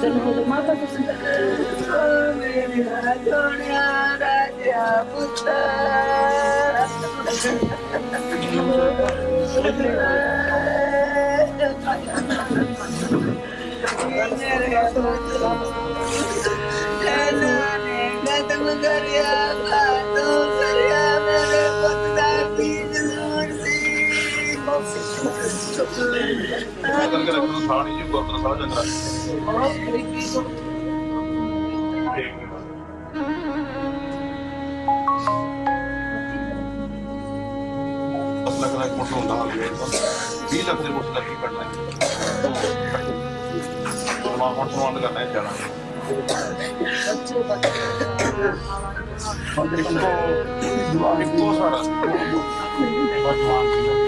de nuevo de mapa. Thank you. ਅਗਰ ਕਰ, ਕੋਈ ਸਾਣੀ ਜੀ ਗੋਤਰ ਸਾਹ ਚੰਗਾ ਦਸ ਲੱਖ ਦਾ ਇੱਕ ਮੁੱਠ ਹੁੰਦਾ ਹਾਲ ਵੇਚ 20 ਲੱਖ ਦੇ ਮੁੱਠ ਦਾ ਕੀ ਕਰਨਾ ਹੈ ਸਮਾਂ ਹੁਣ ਸਮਾਂ ਕਰਨਾ ਹੈ ਜਾਣਾ। ਇੱਕੋ ਸਾਡਾ ਜਿਹੜਾ ਪੈਣਾ ਬੜਾ ਯਾਰ ਕੰਨਾ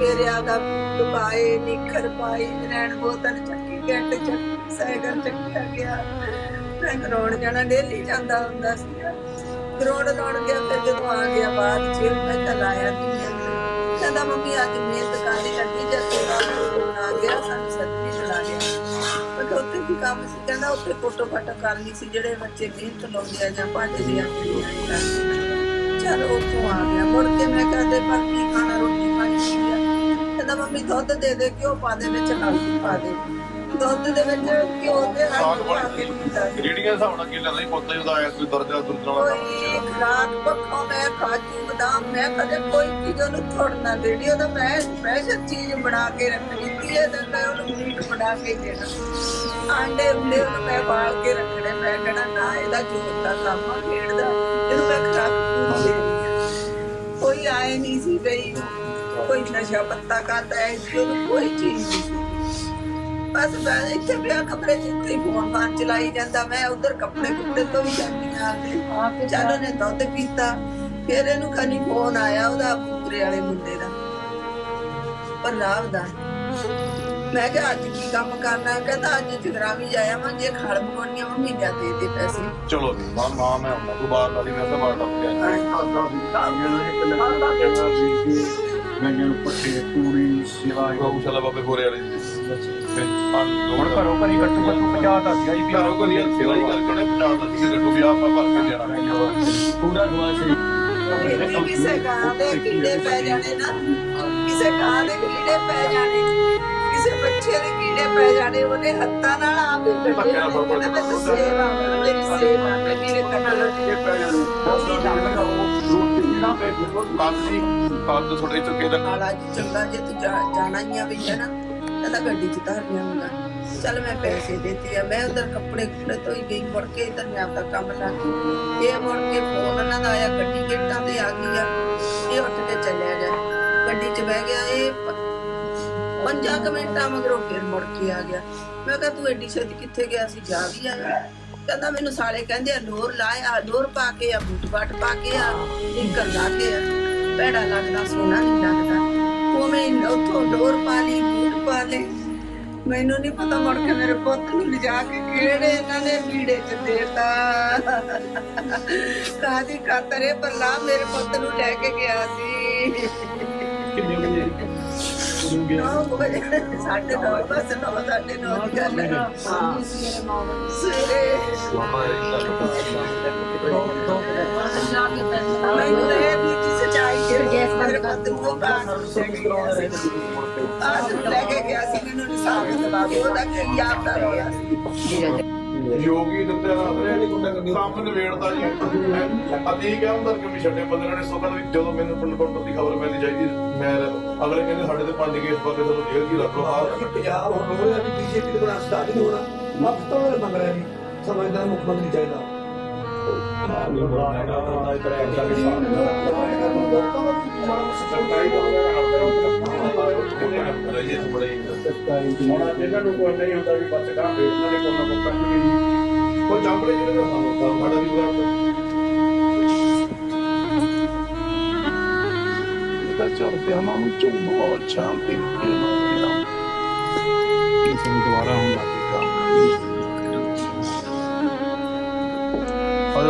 ਸਵੇਰੇ ਆਦਾ ਦੁਪਾਏ ਨਿਖਰ ਪਾਈ ਰਹਿਣ ਬੋਤਲ ਚੱਕੀ, ਘੰਟੇ ਚੱਕੀ, ਸਾਈਕਲ ਚੱਕਿਆ ਗਿਆ। ਮੈਂ ਗਰਾਉਂਡ ਜਾਣਾ, ਡੇਲੀ ਜਾਂਦਾ ਹੁੰਦਾ ਸੀ ਗਰਾਉਂਡ ਲਾਉਣ ਗਿਆ ਫਿਰ ਜਦੋਂ ਆ ਗਿਆ, ਬਾਅਦ ਚ ਮੈਂ ਤਾਂ ਲਾਇਆ ਕਹਿੰਦਾ, ਮੰਮੀ, ਅੱਜ ਮਿਹਨਤ ਕਰਨੀ ਲੱਗੀ ਜਦ ਤੇਰਾ ਫੋਨ ਆ ਗਿਆ, ਸਾਨੂੰ ਸੱਚੀ ਚਲਾ ਗਿਆ। ਮੈਂ ਉੱਥੇ ਕੀ ਕੰਮ ਸੀ? ਕਹਿੰਦਾ, ਉੱਥੇ ਫੋਟੋ ਫਾਟੋ ਕਰਨੀ ਸੀ, ਜਿਹੜੇ ਬੱਚੇ ਮਿਹਨਤ ਲਾਉਂਦੇ ਆ ਜਾਂ ਭਾਂਡੇ ਦੀ ਆਂਟੀ ਉੱਥੋਂ ਆ ਗਿਆ। ਮੁੜ ਕੇ ਮੈਂ ਕਹਿੰਦੇ ਪਰ ਕੀ ਖਾਣਾ ਦੁੱਧ ਦੇ ਦੇ ਘਿਓ ਪਾ ਦੇ ਵਿੱਚ ਹਲਦੀ ਪਾ ਦੇ। ਦੁੱਧ ਦੇ ਵਿੱਚ ਘਿਓ ਤੇ ਹਲਦੀ ਪਾ ਕੇ ਪੀਂਦਾ ਸੀ। ਰੇਡੀਆਂ ਦੇ ਹਿਸਾਬ ਨਾਲ ਕੀ ਲੈਂਦਾ ਸੀ? ਪੁੱਤ ਉਹਦਾ ਆਇਆ ਕੋਈ ਦਰਜਾ ਦੁਰਜਾ ਵਾਲਾ ਕੰਮ ਕੋਈ ਸੀ ਖਰਾਕ ਪੱਖੋਂ ਮੈਂ ਕਾਜੂ ਬਦਾਮ ਮੈਂ ਕਦੇ ਕੋਈ ਚੀਜ਼ ਉਹਨੂੰ ਛੋੜਨਾ ਦੇਣੀ। ਉਹਦਾ ਮੈਂ ਸਪੈਸ਼ਲ ਚੀਜ਼ ਬਣਾ ਕੇ ਰੱਖਣੀ ਕੀ ਹੈ ਤੇ ਮੈਂ ਉਹਨੂੰ ਮੀਟ ਬਣਾ ਕੇ ਦੇਣਾ। ਆਂਡੇ ਹੁੰਦੇ ਉਹਨੂੰ ਮੈਂ ਬਾਲ ਕੇ ਰੱਖਣੇ। ਮੈਂ ਕਹਿਣਾ ਨਾ ਇਹਦਾ ਦਾ ਕੰਮ ਆ ਖੇਡਦਾ ਇਹਨੂੰ ਮੈਂ ਖਰਾਕ ਪੂਰੀ ਦੇਣੀ ਆ। ਕੋਈ ਆਏ ਨਹੀਂ ਸੀ ਗਈ ਕੋਈ ਨਸ਼ਾ ਪੱਤਾ ਕਰਦਾ ਹੈ ਉਹਨੂੰ ਕੋਈ ਚੀਜ਼ ਨਹੀਂ ਸੀ ਬਸ ਮੈਂ ਇੱਥੇ ਪਿਆ ਕਮਰੇ ਚ ਇੱਥੇ ਫੋਨ ਫਾਨ ਚਲਾਈ ਜਾਂਦਾ ਮੈਂ ਉਧਰ ਕੱਪੜੇ ਕੁੱਪੜੇ ਤੋਂ ਵੀ ਜਾਂਦੀ ਆ ਚੱਲ ਉਹਨੇ ਦੁੱਧ ਪੀਤਾ ਫਿਰ ਇਹਨੂੰ ਖਾਨੀ ਫੋਨ ਆਇਆ ਉਹਦਾ ਪੂਰੇ ਵਾਲੇ ਮੁੰਡੇ ਦਾ ਪੰਜਾਬ ਦਾ ਮੈਂ ਕਿਹਾ ਅੱਜ ਕੀ ਕੰਮ ਕਰਨਾ ਕਹਿੰਦਾ ਅੱਜ ਜਗਰਾਵੀ ਜਾਇਆ ਮੈਂ ਜੇ ਖੜ ਮਗੋਣੀਆਂ ਮਹੀਨਿਆਂ ਦੇ ਦੇ ਪੈਸੇ ਚਲੋ ਵੀ ਮਾਂ ਮਾਂ ਮੈਂ ਹੁੰਦਾ ਤੂੰ ਬਾਹਰ ਵਾਲੀ ਮੈਂ ਤਾਂ ਬਾਹਰ ਟੱਪ ਗਿਆ ਪੱਠੇ ਪੂਰੀ ਸਿਵਾਈ ਗਊਸ਼ਾਲਾ ਬਾਬੇ ਹੋਰੇ ਵਾਲੀ ਹੁਣ ਘਰੋਂ ਘਰੀ ਗੱਟੂ ਗੱਟੂ 50 ਦਾ ਸੀਗਾ ਜੀ ਵੀ ਘਰੋਂ ਕੋਈ ਸੇਵਾ ਹੀ ਕਰਕੇ ਉਹਨੇ ਪਹੁੰਚਾ ਦਿੱਤਾ ਸੀ ਗੱਡੂ ਵੀ ਆਪਾਂ ਭਰ ਕੇ ਦੇਣਾ ਪੂਰਾ ਦੁਆ ਸੀ ਜੇ ਕਿਸੇ ਗਾਂ ਦੇ ਕੀੜੇ ਪੈ ਜਾਣੇ ਨਾ ਕਿਸੇ ਗਾਂ ਦੇ ਕੀੜੇ ਪੈ ਜਾਣੇ ਕਿਸੇ ਬੱਚੇ ਦੇ ਕੀੜੇ ਪੈ ਜਾਣੇ ਉਹਨੇ ਹੱਥਾਂ ਨਾਲ ਆਪ ਹੀ ਕੱਢੇ ਧੱਕੇ ਨਾਲ ਫੜ ਫੜ ਮੈਂ ਤਾਂ ਸੇਵਾ ਮੇਰੀ ਸੇਵਾ ਤੇ ਮੇਰੇ ਕੰਨਾਂ ਇਹ ਪੈ ਜਾਣੀ ਉਹ ਜਾਣਦਾ ਥੋੜੇ ਚੁੱਕੇ ਦਾ ਨਾਲ ਚੰਗਾ ਜੇ ਤੂੰ ਜਾ- ਜਾਣਾ ਹੀ ਆ ਵੀ, ਹੈ ਨਾ? ਕਹਿੰਦਾ ਗੱਡੀ ਚ ਧਰਨਿਆ ਹੁੰਦਾ। ਚੱਲ ਮੈਂ ਪੈਸੇ ਦਿੱਤੇ ਆ, ਮੈਂ ਉਧਰ ਕੱਪੜੇ ਕੁਪੜੇ ਤੋਂ ਹੀ ਗਈ, ਮੁੜ ਕੇ ਇਧਰ ਮੈਂ ਆਪਦਾ ਕੰਮ ਲਾ ਕੇ ਇਹ ਮੁੜ ਕੇ ਫੋਨ ਉਹਨਾਂ ਦਾ ਆਇਆ, ਗੱਡੀ ਗੇਟਾਂ ਤੇ ਆ ਗਈ ਆ, ਇਹ ਉੱਠ ਕੇ ਚੱਲਿਆ ਜਾ ਗੱਡੀ 'ਚ ਬਹਿ ਗਿਆ, ਇਹ ਪ- ਪੰਜਾਂ ਕੁ ਮਿੰਟਾਂ ਮਗਰੋਂ ਫਿਰ ਮੁੜ ਕੇ ਆ ਗਿਆ। ਮੈਂ ਕਿਹਾ ਤੂੰ ਐਡੀ ਛੇਤੀ ਕਿੱਥੇ ਗਿਆ ਸੀ? ਜਾ ਵੀ ਆਇਆ। ਕਹਿੰਦਾ ਮੈਨੂੰ ਸਾਲੇ ਕਹਿੰਦੇ ਆ ਲੋਰ ਲਾਇਆ ਲੋਰ ਪਾ ਕੇ ਆ, ਬੂਟ ਬਾਟ ਪਾ ਕੇ ਆ ਨਿਕਲ ਲਾ ਕੇ ਆ। ਭੈੜਾ ਲੱਗਦਾ, ਸੋਹਣਾ ਨਹੀਂ ਲੱਗਦਾ। ਉਹ ਮੈਂ ਉੱਥੋਂ ਲੋਰ ਪਾ ਲਈ, ਬੂਟ ਪਾ ਲਏ। ਮੈਨੂੰ ਨਹੀਂ ਪਤਾ ਮੁੜ ਕੇ ਮੇਰੇ ਪੁੱਤ ਨੂੰ ਲਿਜਾ ਕੇ ਕਿਹੜੇ ਇਹਨਾਂ ਨੇ ਵੀੜੇ ਚ ਦੇਤਾ। ਕਾਦੀ ਕਾਤਰੇ ਪਰਲਾ ਮੇਰੇ ਪੁੱਤ ਨੂੰ ਲੈ ਕੇ ਗਿਆ ਸੀ। ਕੁੜੀ ਗਿਆ ਨੌ ਵਜੇ ਸਾਢੇ ਨੌ ਬਸ ਨੌ ਸਾਢੇ ਨੌ ਦੀ ਗੱਲ ਹੈ ਹਾਂ ਸਵੇਰੇ ਮੈਨੂੰ ਇਹ ਵੀ ਕਿ ਸਚਾਈ ਦੇ ਗੈਸ ਮੇਰੇ ਪੁੱਤ ਨੂੰ ਬਾਹਰ ਆਸ ਨੂੰ ਲੈ ਕੇ ਗਿਆ ਸੀ ਮੈਨੂੰ ਨਿਸ਼ਾਨ ਦਵਾ ਉਹਦਾ ਕੀ ਯਾਦ ਕਰ ਰਿਹਾ ਸੀ ਯੋਗੀ ਦਿੱਤੇ ਨਾ ਕੰਮ ਨਿਬੇੜਦਾ ਜੀ ਅਤੀ ਕਿਹਾ ਹੁੰਦਾ ਕਿ ਵੀ ਛੱਡੇ ਬੰਦੇ ਨੇ ਸੋਕਣ ਵੀ ਜਦੋਂ ਮੈਨੂੰ ਪਿੰਡ ਕੋਲ ਦੀ ਖਬਰ ਮਿਲਦੀ ਚਾਹੀਦੀ ਮੈਂ ਅਗਲੇ ਕਹਿੰਦੇ ਸਾਡੇ ਤੇ ਪੰਜ ਕੇਸ ਪਾ ਕੇ ਤੁਹਾਨੂੰ ਜੇਲ੍ਹ ਦੀ ਰੱਖ ਲਓ। ਆਹ ਪੰਜਾਬ ਹੁਣ ਹੋ ਰਿਹਾ ਵੀ ਬੀਜੇਪੀ ਦੇ ਬਣਾ ਸਟਾਰਟ ਨਹੀਂ ਹੋਣਾ। ਵਕਤ ਤੋਂ ਮੰਗ ਰਿਹਾ ਵੀ ਸਮਝਦਾਰ ਮੁੱਖ ਮੰਤਰੀ ਚਾਹੀਦਾ। ਕੋਈ ਨਹੀਂ ਹੁੰਦਾ ਵੀ ਬੱਚੇ ਕਰਾਂ ਫੇਰ ਇਹਨਾਂ ਦੇ ਕੋਲ ਨਾ ਕੋਈ ਪੈਸੇ ਨਹੀਂ ਉਹ ਚੜਦਿਆਂ ਨੂੰ ਚੁੰਮੋ ਸ਼ਾਂਤੀ ਦੇ ਨਾਲ ਇਸ ਨੂੰ ਦੁਬਾਰਾ ਹੁਣ ਲੱਗੇ ਕੰਮ